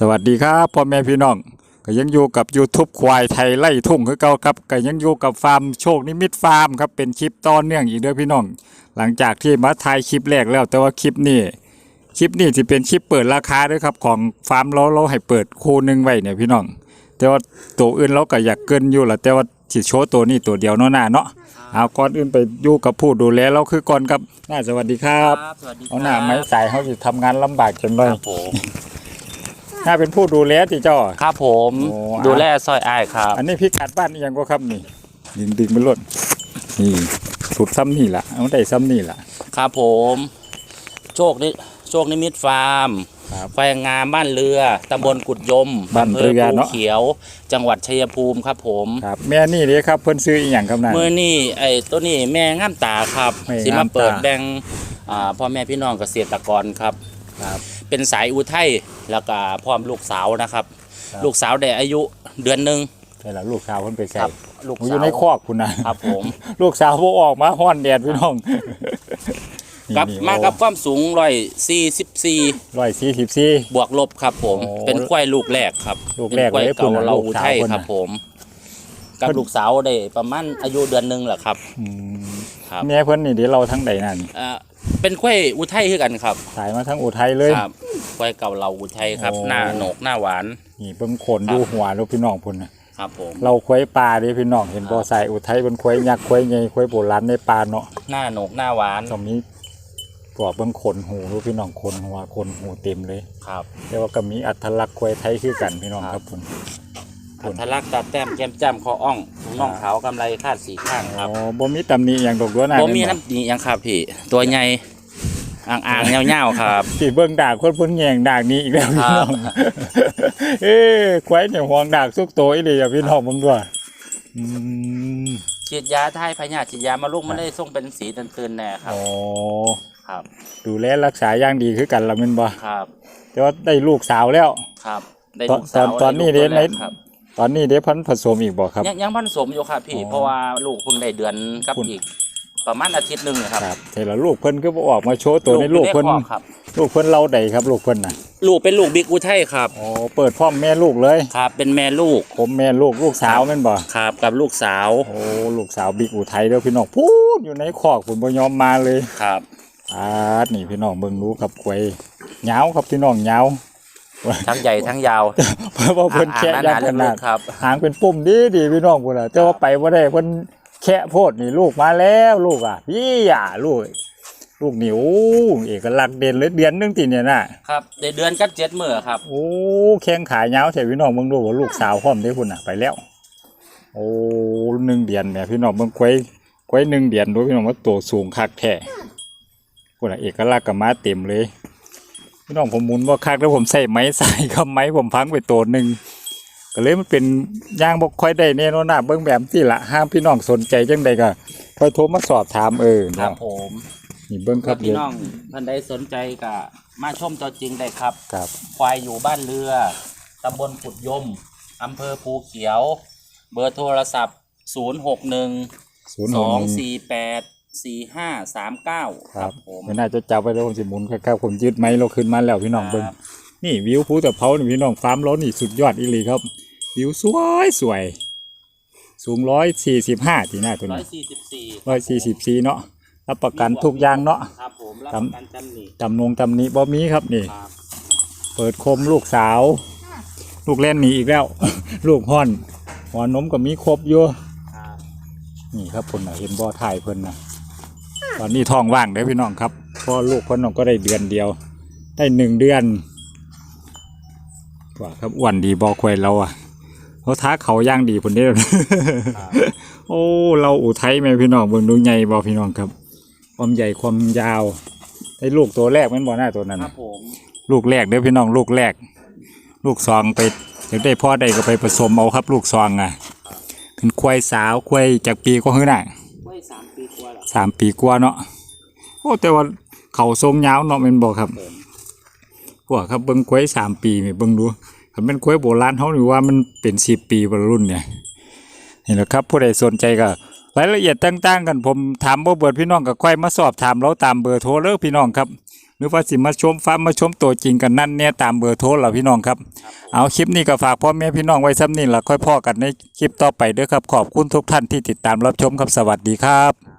สวัสดีครับพ่อแม่พี่น้องก็ยังอยู่กับ YouTube ควายไทยไล่ทุ่งคือเก่าครับก็ยังอยู่กับฟาร์มโชคนิมิตฟาร์มครับเป็นคลิปต่อเนื่องอีกเด้อพี่น้อง หลังจากที่มาถ่ายคลิปแรกแล้ว แต่ว่าคลิปนี้คลิปนี้จะเป็นคลิปเปิดราคาด้วยครับของฟาร์มเราเราให้เปิดคู่หนึงไว้เนี่ยพี่น้อง แต่ว่าตัวอื่นเราก็อยากเกินอยู่ละแต่ว่าสิโชว์ตัวนี้ตัวเดียวเนาะหน้าเนาะเอาก่อนอื่นไปอยู่กับผู้ดูแลเราคือก่อนครับหน้าสวัสดีครับ สวัสดีเอาหน้าไม้สายเขาจะทำงานลำบากจังเลคยรับผมห น้าเป็นผู้ดูแลที่เจ้า ครับผมโอ้ดูแลซอยอ้ายครับ อันนี้พี่กัดบ้านนี่ยังก็ครับนี่ดึงดึงไปลดนี่สุดซ้ำนี่ล่ะเอาได้ซ้ำนี่ล่ะ ครับผม โชคนิโชคนิมิตฟาร์มครับแฟงงามบ้านเรือ ตำบลกุดยมบ้านเรือำภเนอะภูเขียว จังหวัดชัยภูมิครับผม ครับ แม่นี่เด้ครับ เพิ่นซื้ออีหยังครับนั่น เมื่อนี่ไอ้ตัวนี้แม่งามตาครับแม่สิงามมาตาเปิดแบ่งอ่าพ่อแม่พี่น้องเกษตรกรครับ ครับเป็นสายอุทัยแล้วก็พร้อมลูกสาวนะครับ ครับ ลูกสาวได้อายุเดือนหนึ่ง ใช่ละลูกสาวเพิ่นไปใส่ครับลูกผมอสายู่วในคอกคุณนะครับผม ลูกสาวบ่ออกมาฮ้อนแดดพี่น้องกับนี่มากับความสูงร้อยสี่สิบสี่ร้อยสี่สิบสี่ บวกลบครับผม โอ้เป็นควายลูกแรกครับลูกแรกเป็นควายเลยเก่าพุ่นน่ะเราลูอุกสาวทัยพุ่นครับน่ะผม กับเพิ่นลูกสาวได้ประมาณอายุเดือนหนึ่งแหละครับอืมครับ แม่เพิ่นนี่เดี๋ยวเราทั้งใดนั่นอ่า เป็นควายอุทัยคือกันครับสายมาทั้งอุทัยเลย ครับควายเก่าเราอุทัยครับ โอ้ หน้าโหนกหน้าหวาน นี่เบิ่งขนดูหัวลูกพี่น้องพุ่นน่ะครับผม เราควายปลาเด้พี่น้องเห็นบ่ใส่อุทัยเป็นควายยักษ์ควายใหญ่ควายโบราณในป่าเนาะหน้าโหนกหน้าหวานตรงนี้ปลอกเบิ่งขนหูรู้พี่น้องขนหัวขนหูเต็มเลย ครับ แต่ว่าก็มีอัตลักษณ์ควายไทยคือกันพี่น้องคครัรับบผม อัทลักษณ์ตาแต้มแก้มจ้ำคออ่องถุงน่องขาวกำไรคาดสีข้างคอ๋รัอบบ่มีตำหนิอย่างดอกด้วยนะผมมีน้ำดียังครับพี่ตัวใหญ่อ่างๆเงาๆครับสิเบิ่งดากคนเพิ่นแยงดากนี้อีกแล้วพี่น้องครับเอ้ควายเนี่ยห่วงดากสุกโตอีหลีอะพี่น้องเบิ่งด้วยอืมฉีดยาทายพยาธิฉีดยามาลูกมันได้ส่งเป็นสีตื่นๆแน่ครับอ๋อครับ ดูแลรักษาอย่างดีคือกันละแม่นบ่ครับแต่ว่าได้ลูกสาวแล้วครับ ได้ตอนลูกสาวตอนได้นี้ลูกเด้ตัวแรกในครับ ตอนนี้เด้พันผสมอีกบ่ครับ ยังยังพันสมอยู่ครับพี่ อ๋อเพราะว่าลูกเพิ่งได้เดือนกับคุณ อีก ประมาณอาทิตย์หนึ่งนะครับครับแต่ละลูกเพิ่นก็บ่ออกมาโชว์ตัวในลูกอยู่เพิ่นใคอกครับ ลูกเพิ่นเราใดครับ ลูกเพิ่นน่ะลูกเป็นลูกบิ๊กอุทัยครับ อ๋อเปิดพร้อมแม่ลูกเลย ครับ เป็นแม่ลูกผมแม่ลูกลูกสาวแม่นบ่ครับกับลูกสาวโอ้ลูกสาวบิ๊กอุทัยเด้อพี่น้องพูดอยู่ในคอกผมบ่ยอมมาเลยครับอาดนี่พี่น้องเบิ่งรู้ครับควยเหงาครับพี่น้องเหงา ทั้งใหญ่ทั้งยาวเพราะว่าเพิ่นแค่อ่างยัหกนาขๆลึนาดกๆครับ หางเป็นปุ่มดีดีพี่น้องพุ่นน่ะแต่ว่าไปบ่ได้เพิ่นแค่โพดนี่ลูกมาแล้วลูกอะพี่อะลูกลูกนี่โอ้เอกลักษณ์เด่นเลยเดือนหนึงติเนี่ยน่ะครับได้เดือนกับเจ็ดมื้อครับโอ้แข้งขาเหงาใช่พี่น้องเบิ่งดูว่าลูกสาวพร้อมได้พุ่นน่ะไปแล้ว โอ้หนึ่งเดือนแหม่พี่น้องเบิ่งควยควยหนึ่งเดือนดูพี่น้องว่าตัวสูงคักแท้พุ่นน่ะเอกลักษณ์ก็มาเต็มเลย พี่น้องผมหมุนว่าคักแล้วผมใส่ไม้ใส่ก็ไม้ผมพังไปตัวหนึ่งก็เลยมันเป็นย่างบกค่อยได้แน่นอนนะเบื้องแบบที่ละห้ามพี่น้องสนใจจังใดก็ค่อยโทรมาสอบถามเออครับผมนี่เบื้องครับพี่น้องท่านใดสนใจก็มาชมตัวจริงได้ครับครับควายอยู่บ้านเรือตำบลปุดยมอำเภอภูเขียว เบอร์โทรศัพท์หกหนึ่งสองสี่แปด สี่ห้าสามเก้าครับผมไม่น่าจะจับไปแล้วผมสิหมุนครับผมยืดไม้เราขึ้นมาแล้วพี่น้องเบิ้งนี่วิวภูตะเภานี่พี่น้องฟาร์มรถนี่สุดยอดอีหลีครับ วิวสวยสวยสูงร้อยสี่สิบห้าที่หน้าตัวนี้ร้อยสี่สิบสี่ร้อยสี่สิบสี่เนาะรับประกันทุกอย่างเนาะครับผมรับประกันตำหนิจำนงตำหนิบอมีครับนี่ เปิดคมลูกสาว ลูกเล่นมีอีกแล้ว ลูกห่อนหัวนมก็มีครบอยู่นี่ครับเพิ่นนะเห็นบ่อถ่ายเพิ่นนะ ตอนนี้ท้องว่างเด้อพี่น้องครับเพอลูกเพิ่นน้องก็ได้เดือนเดียว ได้หนึ่งเดือนว่าครับอ้วนดีบ่ควายเราอะเขาท้าเขาย่างดีผลได้อครับโอ้เราอุทัยแม่พี่น้องเบิ่งดูใหญ่บ่พี่น้องครับ ความใหญ่ความยาวได้ลูกตัวแรกแม่นบ่หน้าตัวนั้น ครัน่ะบผมลูกแรกเด้อพี่น้องลูกแรก ลูกซองไปอยากได้พ่อใดก็ไปผสมเอาครับ ลูกซองอะเป็นควายสาวควายจากปีก็คือน่ะ สามปีกว่าเนาะโอ้แต่ว่าเขาทรงยาวเนาะแม่นบ่ครับผมพวกครับเบิ่งควายสามปีนี่เบิ่งดูถ้าเป็นควายโบราณเฮานี่ว่ามันเป็นสิบปีบรรุ่นเนี่ยนี่แหละครับผู้ใดสนใจก็รายละเอียดต่างๆกันผมถามบ่เบิดพี่น้องก็ค่อยมาสอบถามเราตามเบอร์โทรเด้อพี่น้องครับหรือว่าสิมาชมฟ้ามมาชมตัวจริงกันนั่นเนี่ยตามเบอร์โทรเราพี่น้องครับ เอาคลิปนี้ก็ฝากพ่อแม่พี่น้องไว้ซ้ำนี่ละค่อยพ่อกันในคลิปต่อไปเด้อครับ ขอบคุณทุกท่านที่ติดตามรับชมครับสวัสดีครับ